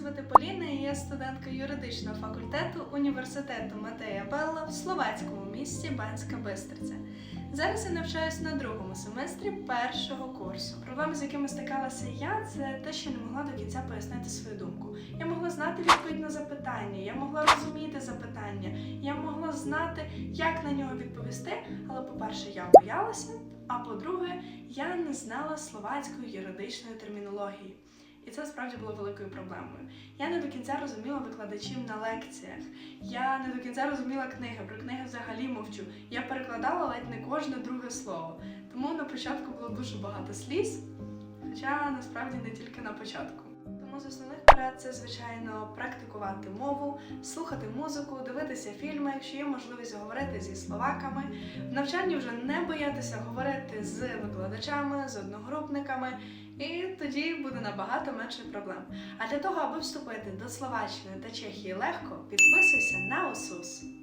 звати Поліна, і я студентка юридичного факультету університету Матея Белла в словацькому місті Банська Бистриця. Зараз я навчаюсь на другому семестрі першого курсу. Проблеми, з якими стикалася я, це те, що не могла до кінця пояснити свою думку. Я могла знати відповідь на запитання, я могла розуміти запитання, я могла знати, як на нього відповісти. Але, по-перше, я боялася, а по-друге, я не знала словацької юридичної термінології. І це справді було великою проблемою. Я не до кінця розуміла викладачів на лекціях. Я не до кінця розуміла книги. Про книги взагалі мовчу. Я перекладала ледь не кожне друге слово. Тому на початку було дуже багато сліз, хоча насправді не тільки на початку. З основних порад це, звичайно, практикувати мову, слухати музику, дивитися фільми, якщо є можливість говорити зі словаками. В навчанні вже не боятися говорити з викладачами, з одногрупниками, і тоді буде набагато менше проблем. А для того, аби вступити до Словаччини та Чехії легко, підписуйся на ОСУС.